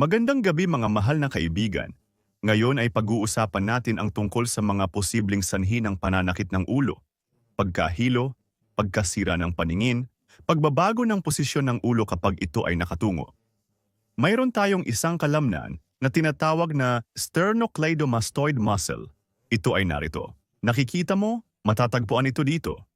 Magandang gabi mga mahal na kaibigan. Ngayon ay pag-uusapan natin ang tungkol sa mga posibleng sanhi ng pananakit ng ulo, pagkahilo, pagkasira ng paningin, pagbabago ng posisyon ng ulo kapag ito ay nakatungo. Mayroon tayong isang kalamnan na tinatawag na sternocleidomastoid muscle. Ito ay narito. Nakikita mo? Matatagpuan ito dito.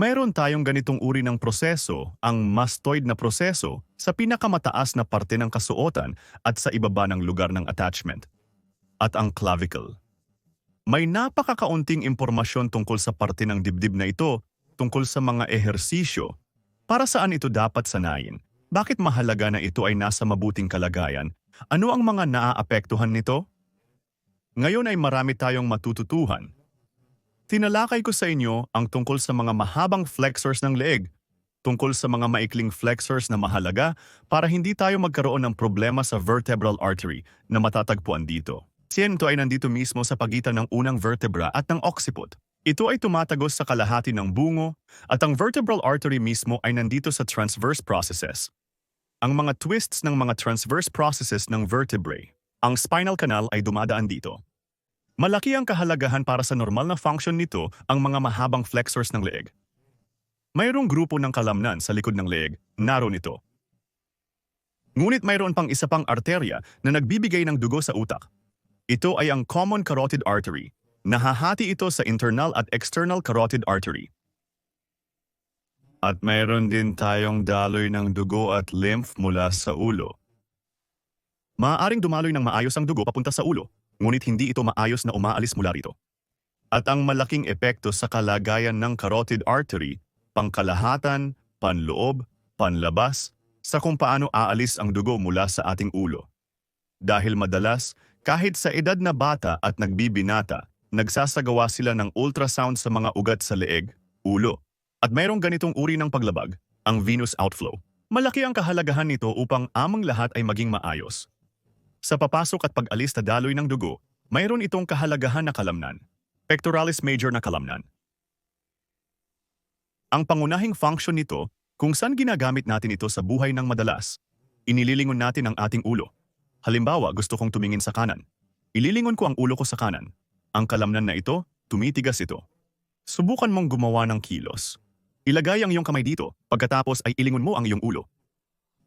Mayroon tayong ganitong uri ng proseso, ang mastoid na proseso, sa pinakamataas na parte ng kasuotan at sa ibaba ng lugar ng attachment. At ang clavicle. May napakakaunting impormasyon tungkol sa parte ng dibdib na ito, tungkol sa mga ehersisyo. Para saan ito dapat sanayin? Bakit mahalaga na ito ay nasa mabuting kalagayan? Ano ang mga naaapektuhan nito? Ngayon ay marami tayong matututuhan Tinalakay ko sa inyo ang tungkol sa mga mahabang flexors ng leeg, tungkol sa mga maikling flexors na mahalaga para hindi tayo magkaroon ng problema sa vertebral artery na matatagpuan dito. Siyento ay nandito mismo sa pagitan ng unang vertebra at ng occiput. Ito ay tumatagos sa kalahati ng bungo at ang vertebral artery mismo ay nandito sa transverse processes. Ang mga twists ng mga transverse processes ng vertebrae, ang spinal canal ay dumadaan dito. Malaki ang kahalagahan para sa normal na function nito ang mga mahabang flexors ng leeg. Mayroong grupo ng kalamnan sa likod ng leeg, naroon ito. Ngunit mayroon pang isa pang arterya na nagbibigay ng dugo sa utak. Ito ay ang common carotid artery. Nahahati ito sa internal at external carotid artery. At mayroon din tayong daloy ng dugo at lymph mula sa ulo. Maaaring dumaloy ng maayos ang dugo papunta sa ulo ngunit hindi ito maayos na umaalis mula rito. At ang malaking epekto sa kalagayan ng carotid artery, pangkalahatan, panloob, panlabas, sa kung paano aalis ang dugo mula sa ating ulo. Dahil madalas, kahit sa edad na bata at nagbibinata, nagsasagawa sila ng ultrasound sa mga ugat sa leeg, ulo. At mayroong ganitong uri ng paglabag, ang venous outflow. Malaki ang kahalagahan nito upang amang lahat ay maging maayos. Sa papasok at pag-alis na daloy ng dugo, mayroon itong kahalagahan na kalamnan, pectoralis major na kalamnan. Ang pangunahing function nito, kung saan ginagamit natin ito sa buhay ng madalas, inililingon natin ang ating ulo. Halimbawa, gusto kong tumingin sa kanan. Ililingon ko ang ulo ko sa kanan. Ang kalamnan na ito, tumitigas ito. Subukan mong gumawa ng kilos. Ilagay ang iyong kamay dito, pagkatapos ay ilingon mo ang iyong ulo.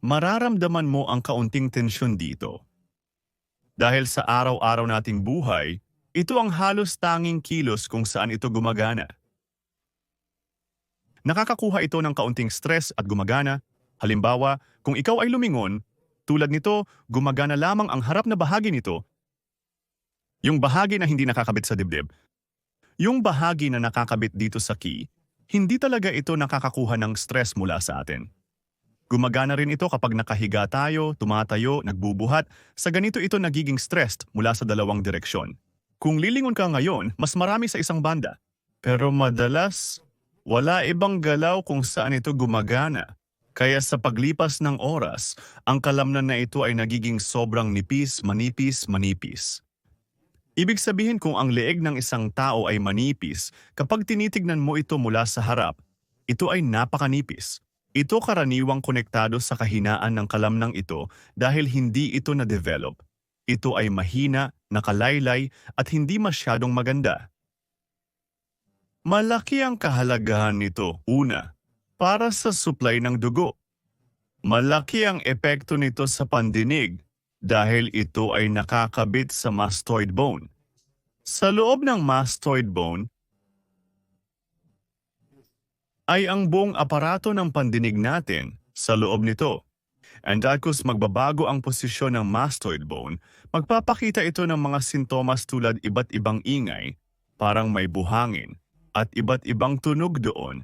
Mararamdaman mo ang kaunting tensyon dito dahil sa araw-araw nating buhay, ito ang halos tanging kilos kung saan ito gumagana. Nakakakuha ito ng kaunting stress at gumagana. Halimbawa, kung ikaw ay lumingon, tulad nito, gumagana lamang ang harap na bahagi nito. Yung bahagi na hindi nakakabit sa dibdib. Yung bahagi na nakakabit dito sa key, hindi talaga ito nakakakuha ng stress mula sa atin. Gumagana rin ito kapag nakahiga tayo, tumatayo, nagbubuhat. Sa ganito ito nagiging stressed mula sa dalawang direksyon. Kung lilingon ka ngayon, mas marami sa isang banda. Pero madalas, wala ibang galaw kung saan ito gumagana. Kaya sa paglipas ng oras, ang kalamnan na ito ay nagiging sobrang nipis, manipis, manipis. Ibig sabihin kung ang leeg ng isang tao ay manipis, kapag tinitignan mo ito mula sa harap, ito ay napakanipis. Ito karaniwang konektado sa kahinaan ng kalamnang ito dahil hindi ito na-develop. Ito ay mahina, nakalaylay at hindi masyadong maganda. Malaki ang kahalagahan nito, una, para sa supply ng dugo. Malaki ang epekto nito sa pandinig dahil ito ay nakakabit sa mastoid bone. Sa loob ng mastoid bone, ay ang buong aparato ng pandinig natin sa loob nito. And dahil magbabago ang posisyon ng mastoid bone, magpapakita ito ng mga sintomas tulad iba't ibang ingay, parang may buhangin, at iba't ibang tunog doon.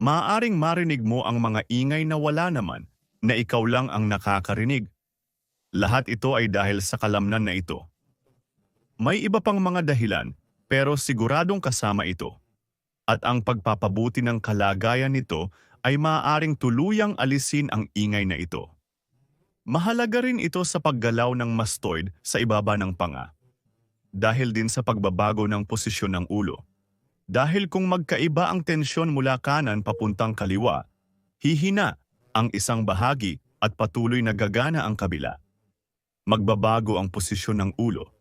Maaring marinig mo ang mga ingay na wala naman, na ikaw lang ang nakakarinig. Lahat ito ay dahil sa kalamnan na ito. May iba pang mga dahilan, pero siguradong kasama ito at ang pagpapabuti ng kalagayan nito ay maaaring tuluyang alisin ang ingay na ito. Mahalaga rin ito sa paggalaw ng mastoid sa ibaba ng panga. Dahil din sa pagbabago ng posisyon ng ulo. Dahil kung magkaiba ang tensyon mula kanan papuntang kaliwa, hihina ang isang bahagi at patuloy na gagana ang kabila. magbabago ang posisyon ng ulo.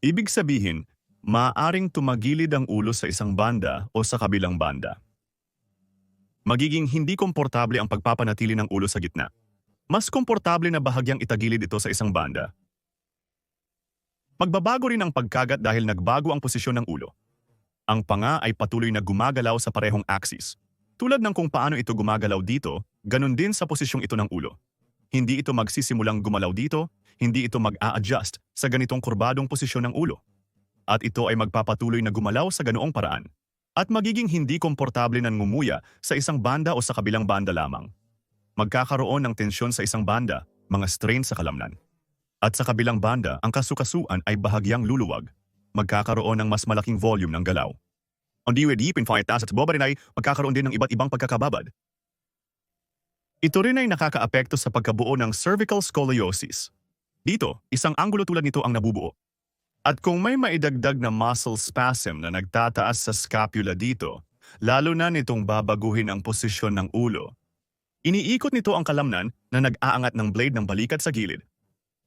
Ibig sabihin, maaaring tumagilid ang ulo sa isang banda o sa kabilang banda. Magiging hindi komportable ang pagpapanatili ng ulo sa gitna. Mas komportable na bahagyang itagilid ito sa isang banda. Magbabago rin ang pagkagat dahil nagbago ang posisyon ng ulo. Ang panga ay patuloy na gumagalaw sa parehong axis. Tulad ng kung paano ito gumagalaw dito, ganun din sa posisyong ito ng ulo. Hindi ito magsisimulang gumalaw dito, hindi ito mag-a-adjust sa ganitong kurbadong posisyon ng ulo. At ito ay magpapatuloy na gumalaw sa ganoong paraan. At magiging hindi komportable na ngumuya sa isang banda o sa kabilang banda lamang. Magkakaroon ng tensyon sa isang banda, mga strain sa kalamnan. At sa kabilang banda, ang kasukasuan ay bahagyang luluwag. Magkakaroon ng mas malaking volume ng galaw. Deep in fight at boba rin ay magkakaroon din ng iba't ibang pagkakababad. Ito rin ay nakakaapekto sa pagkabuo ng cervical scoliosis. Dito, isang anggulo tulad nito ang nabubuo. At kung may maidagdag na muscle spasm na nagtataas sa scapula dito, lalo na nitong babaguhin ang posisyon ng ulo. Iniikot nito ang kalamnan na nag-aangat ng blade ng balikat sa gilid.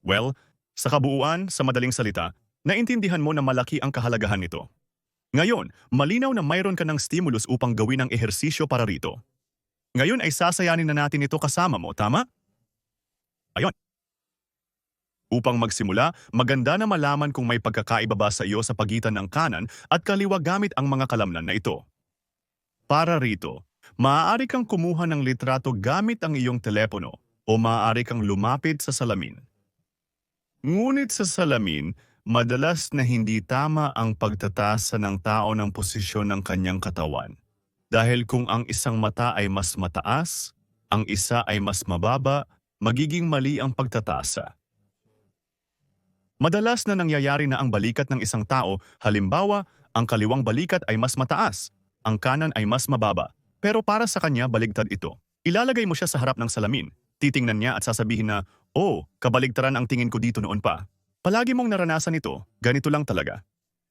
Well, sa kabuuan, sa madaling salita, naintindihan mo na malaki ang kahalagahan nito. Ngayon, malinaw na mayroon ka ng stimulus upang gawin ang ehersisyo para rito. Ngayon ay sasayanin na natin ito kasama mo, tama? Ayon. Upang magsimula, maganda na malaman kung may pagkakaiba ba sa iyo sa pagitan ng kanan at kaliwa gamit ang mga kalamnan na ito. Para rito, maaari kang kumuha ng litrato gamit ang iyong telepono o maaari kang lumapit sa salamin. Ngunit sa salamin, madalas na hindi tama ang pagtatasa ng tao ng posisyon ng kanyang katawan. Dahil kung ang isang mata ay mas mataas, ang isa ay mas mababa, magiging mali ang pagtatasa. Madalas na nangyayari na ang balikat ng isang tao, halimbawa, ang kaliwang balikat ay mas mataas, ang kanan ay mas mababa. Pero para sa kanya, baligtad ito. Ilalagay mo siya sa harap ng salamin. Titingnan niya at sasabihin na, Oh, kabaligtaran ang tingin ko dito noon pa. Palagi mong naranasan ito, ganito lang talaga.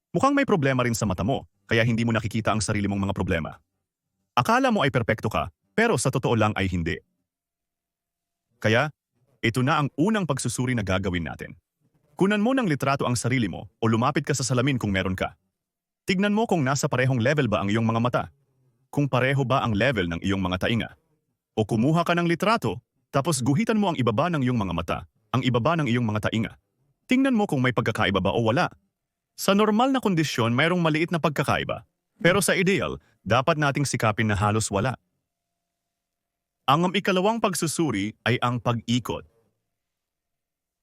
Mukhang may problema rin sa mata mo, kaya hindi mo nakikita ang sarili mong mga problema. Akala mo ay perpekto ka, pero sa totoo lang ay hindi. Kaya, ito na ang unang pagsusuri na gagawin natin. Kunan mo ng litrato ang sarili mo o lumapit ka sa salamin kung meron ka. Tignan mo kung nasa parehong level ba ang iyong mga mata. Kung pareho ba ang level ng iyong mga tainga. O kumuha ka ng litrato, tapos guhitan mo ang ibaba ng iyong mga mata, ang ibaba ng iyong mga tainga. Tingnan mo kung may pagkakaiba ba o wala. Sa normal na kondisyon, mayroong maliit na pagkakaiba. Pero sa ideal, dapat nating sikapin na halos wala. Ang ikalawang pagsusuri ay ang pag-ikot.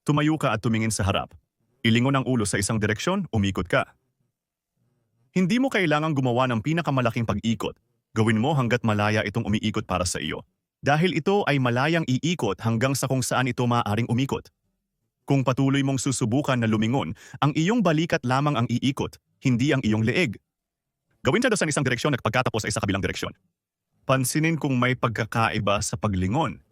Tumayo ka at tumingin sa harap. Ilingon ang ulo sa isang direksyon, umikot ka. Hindi mo kailangang gumawa ng pinakamalaking pag-ikot. Gawin mo hanggat malaya itong umiikot para sa iyo. Dahil ito ay malayang iikot hanggang sa kung saan ito maaaring umikot. Kung patuloy mong susubukan na lumingon, ang iyong balikat lamang ang iikot, hindi ang iyong leeg. Gawin siya sa isang direksyon at pagkatapos ay sa kabilang direksyon. Pansinin kung may pagkakaiba sa paglingon.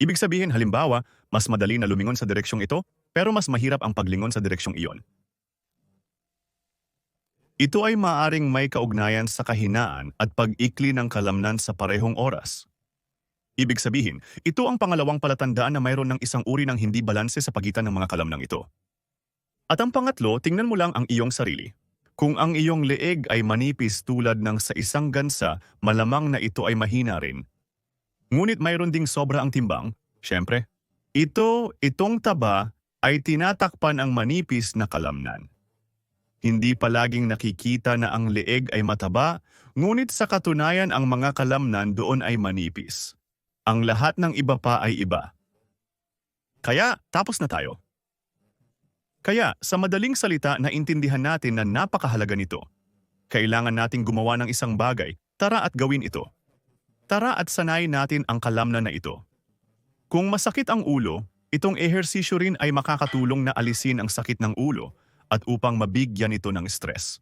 Ibig sabihin, halimbawa, mas madali na lumingon sa direksyong ito, pero mas mahirap ang paglingon sa direksyong iyon. Ito ay maaring may kaugnayan sa kahinaan at pag-ikli ng kalamnan sa parehong oras. Ibig sabihin, ito ang pangalawang palatandaan na mayroon ng isang uri ng hindi balanse sa pagitan ng mga kalamnang ito. At ang pangatlo, tingnan mo lang ang iyong sarili. Kung ang iyong leeg ay manipis tulad ng sa isang gansa, malamang na ito ay mahina rin. Ngunit mayroon ding sobra ang timbang, syempre. Ito, itong taba, ay tinatakpan ang manipis na kalamnan. Hindi palaging nakikita na ang leeg ay mataba, ngunit sa katunayan ang mga kalamnan doon ay manipis. Ang lahat ng iba pa ay iba. Kaya, tapos na tayo. Kaya, sa madaling salita, naintindihan natin na napakahalaga nito. Kailangan nating gumawa ng isang bagay, tara at gawin ito. Tara at sanayin natin ang kalamnan na ito. Kung masakit ang ulo, itong ehersisyo rin ay makakatulong na alisin ang sakit ng ulo at upang mabigyan ito ng stress.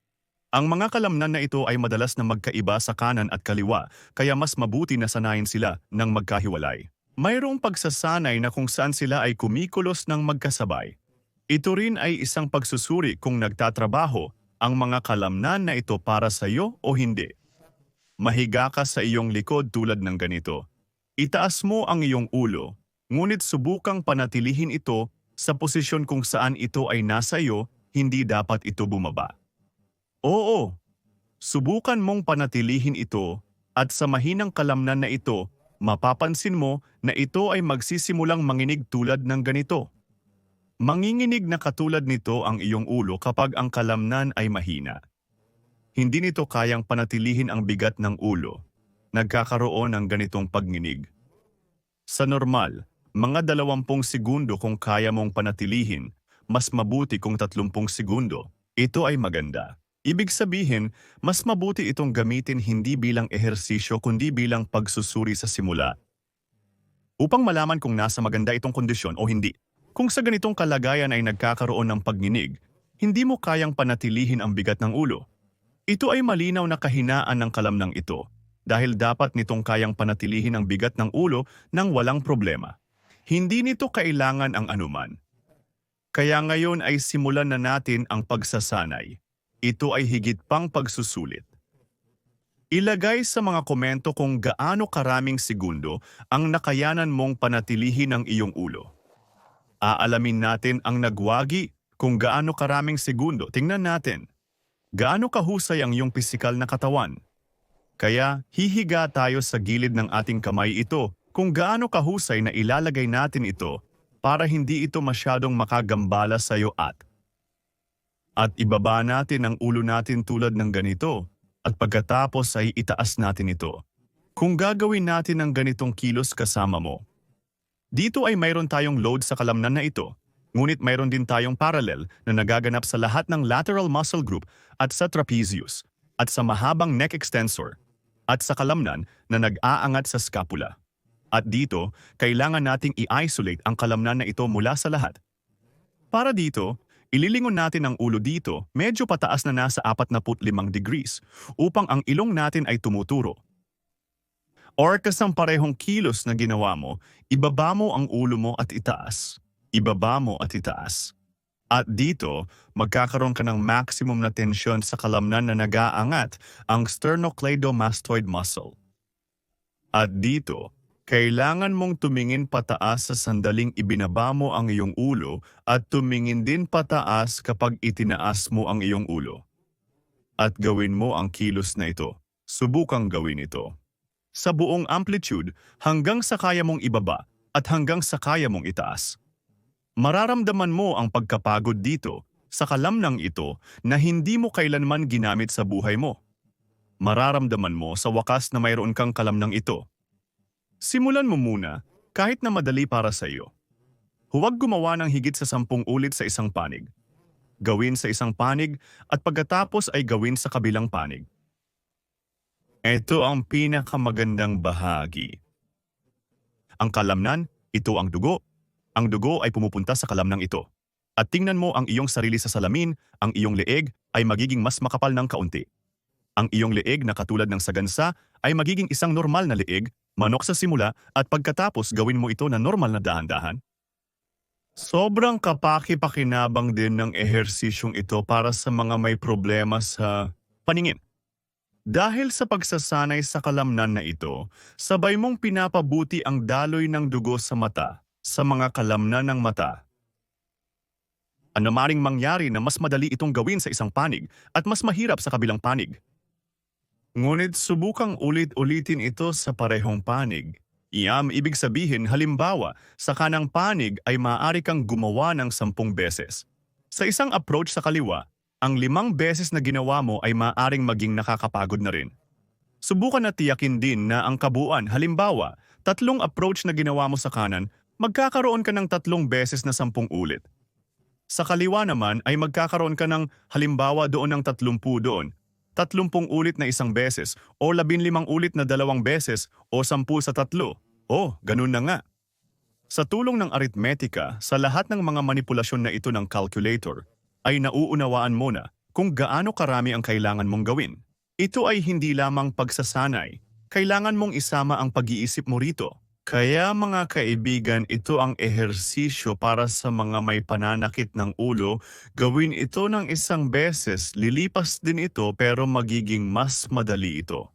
Ang mga kalamnan na ito ay madalas na magkaiba sa kanan at kaliwa, kaya mas mabuti na sanayin sila ng magkahiwalay. Mayroong pagsasanay na kung saan sila ay kumikulos ng magkasabay. Ito rin ay isang pagsusuri kung nagtatrabaho ang mga kalamnan na ito para sa iyo o hindi. Mahiga ka sa iyong likod tulad ng ganito. Itaas mo ang iyong ulo, ngunit subukang panatilihin ito Sa posisyon kung saan ito ay nasa iyo, hindi dapat ito bumaba. Oo, subukan mong panatilihin ito at sa mahinang kalamnan na ito, mapapansin mo na ito ay magsisimulang manginig tulad ng ganito. Manginginig na katulad nito ang iyong ulo kapag ang kalamnan ay mahina. Hindi nito kayang panatilihin ang bigat ng ulo. Nagkakaroon ng ganitong pagninig. Sa normal, mga 20 segundo kung kaya mong panatilihin, mas mabuti kung 30 segundo. Ito ay maganda. Ibig sabihin, mas mabuti itong gamitin hindi bilang ehersisyo kundi bilang pagsusuri sa simula. Upang malaman kung nasa maganda itong kondisyon o hindi. Kung sa ganitong kalagayan ay nagkakaroon ng pagninig, hindi mo kayang panatilihin ang bigat ng ulo. Ito ay malinaw na kahinaan ng kalamnang ito dahil dapat nitong kayang panatilihin ang bigat ng ulo nang walang problema. Hindi nito kailangan ang anuman. Kaya ngayon ay simulan na natin ang pagsasanay. Ito ay higit pang pagsusulit. Ilagay sa mga komento kung gaano karaming segundo ang nakayanan mong panatilihin ang iyong ulo. Aalamin natin ang nagwagi kung gaano karaming segundo. Tingnan natin. Gaano kahusay ang iyong pisikal na katawan. Kaya hihiga tayo sa gilid ng ating kamay ito kung gaano kahusay na ilalagay natin ito para hindi ito masyadong makagambala sa iyo at at ibaba natin ang ulo natin tulad ng ganito at pagkatapos ay itaas natin ito. Kung gagawin natin ang ganitong kilos kasama mo, dito ay mayroon tayong load sa kalamnan na ito, ngunit mayroon din tayong parallel na nagaganap sa lahat ng lateral muscle group at sa trapezius, at sa mahabang neck extensor, at sa kalamnan na nag-aangat sa scapula. At dito, kailangan nating i-isolate ang kalamnan na ito mula sa lahat. Para dito, ililingon natin ang ulo dito medyo pataas na nasa 45 degrees upang ang ilong natin ay tumuturo. Or kasang parehong kilos na ginawa mo, ibaba mo ang ulo mo at itaas. Ibaba mo at itaas. At dito, magkakaroon ka ng maximum na tensyon sa kalamnan na nag-aangat ang sternocleidomastoid muscle. At dito, kailangan mong tumingin pataas sa sandaling ibinaba mo ang iyong ulo at tumingin din pataas kapag itinaas mo ang iyong ulo. At gawin mo ang kilos na ito. Subukang gawin ito. Sa buong amplitude hanggang sa kaya mong ibaba at hanggang sa kaya mong itaas. Mararamdaman mo ang pagkapagod dito sa kalamnang ito na hindi mo kailanman ginamit sa buhay mo. Mararamdaman mo sa wakas na mayroon kang kalamnang ito. Simulan mo muna kahit na madali para sa iyo. Huwag gumawa ng higit sa sampung ulit sa isang panig. Gawin sa isang panig at pagkatapos ay gawin sa kabilang panig. Ito ang pinakamagandang bahagi. Ang kalamnan, ito ang dugo. Ang dugo ay pumupunta sa kalamnang ito. At tingnan mo ang iyong sarili sa salamin, ang iyong leeg ay magiging mas makapal ng kaunti. Ang iyong leeg na katulad ng sagansa ay magiging isang normal na leeg, manok sa simula at pagkatapos gawin mo ito na normal na dahan-dahan. Sobrang kapaki-pakinabang din ng ehersisyong ito para sa mga may problema sa paningin. Dahil sa pagsasanay sa kalamnan na ito, sabay mong pinapabuti ang daloy ng dugo sa mata sa mga kalamnan ng mata. Ano maring mangyari na mas madali itong gawin sa isang panig at mas mahirap sa kabilang panig. Ngunit subukang ulit-ulitin ito sa parehong panig. Iyam ibig sabihin halimbawa, sa kanang panig ay maaari kang gumawa ng sampung beses. Sa isang approach sa kaliwa, ang limang beses na ginawa mo ay maaaring maging nakakapagod na rin. Subukan na tiyakin din na ang kabuuan, halimbawa, tatlong approach na ginawa mo sa kanan, magkakaroon ka ng tatlong beses na sampung ulit. Sa kaliwa naman ay magkakaroon ka ng halimbawa doon ng tatlumpu doon, tatlumpung ulit na isang beses o labinlimang ulit na dalawang beses o sampu sa tatlo. Oh, ganun na nga. Sa tulong ng aritmetika, sa lahat ng mga manipulasyon na ito ng calculator, ay nauunawaan mo na kung gaano karami ang kailangan mong gawin. Ito ay hindi lamang pagsasanay, kailangan mong isama ang pag-iisip mo rito. Kaya mga kaibigan, ito ang ehersisyo para sa mga may pananakit ng ulo. Gawin ito ng isang beses, lilipas din ito pero magiging mas madali ito.